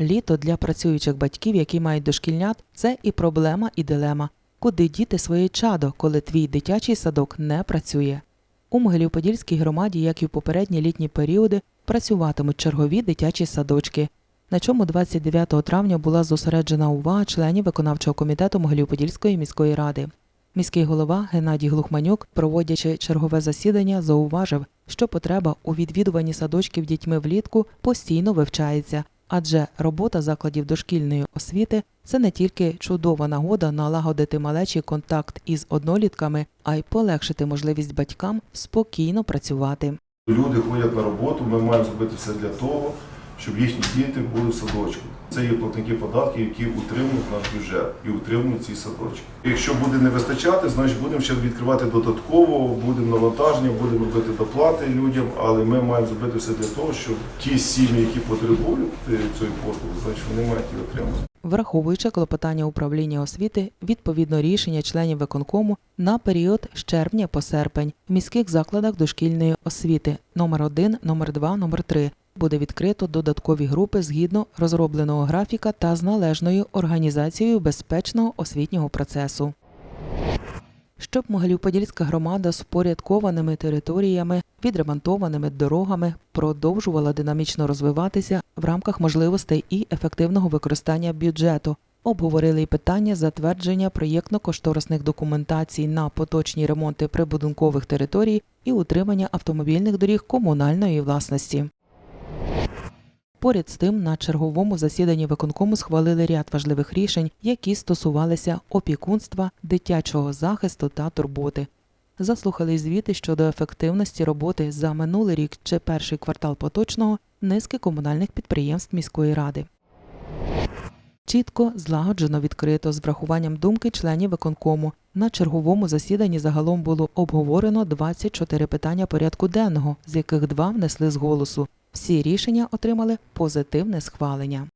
Літо для працюючих батьків, які мають дошкільнят, це і проблема, і дилема. Куди діти своє чадо, коли твій дитячий садок не працює? У Могилів-Подільській громаді, як і в попередні літні періоди, працюватимуть чергові дитячі садочки. На чому 29 травня була зосереджена увага членів виконавчого комітету Могилів-Подільської міської ради. Міський голова Геннадій Глухманюк, проводячи чергове засідання, зауважив, що потреба у відвідуванні садочків дітьми влітку постійно вивчається, адже робота закладів дошкільної освіти це не тільки чудова нагода налагодити малечий контакт із однолітками, а й полегшити можливість батькам спокійно працювати. Люди ходять на роботу, ми маємо зробити все для того, щоб їхні діти були в садочку. Це є платники податків, які утримують наш бюджет і утримують ці садочки. Якщо буде не вистачати, значить будемо ще відкривати додатково, будемо навантаження, будемо робити доплати людям, але ми маємо зробити все для того, щоб ті сім'ї, які потребують е, цієї послуги, значить вони мають її отримати. Враховуючи клопотання управління освіти, відповідно рішення членів виконкому на період з червня по серпень в міських закладах дошкільної освіти номер 1 номер 2 номер 3 буде відкрито додаткові групи згідно розробленого графіка та з належною організацією безпечного освітнього процесу. Щоб Могилів-Подільська громада з впорядкованими територіями, відремонтованими дорогами продовжувала динамічно розвиватися в рамках можливостей і ефективного використання бюджету. Обговорили й питання затвердження проєктно-кошторисних документацій на поточні ремонти прибудинкових територій і утримання автомобільних доріг комунальної власності. Поряд з тим, на черговому засіданні виконкому схвалили ряд важливих рішень, які стосувалися опікунства, дитячого захисту та турботи. Заслухали звіти щодо ефективності роботи за минулий рік чи перший квартал поточного низки комунальних підприємств міської ради. Чітко, злагоджено, відкрито з врахуванням думки членів виконкому. На черговому засіданні загалом було обговорено 24 питання порядку денного, з яких два внесли з голосу. Всі рішення отримали позитивне схвалення.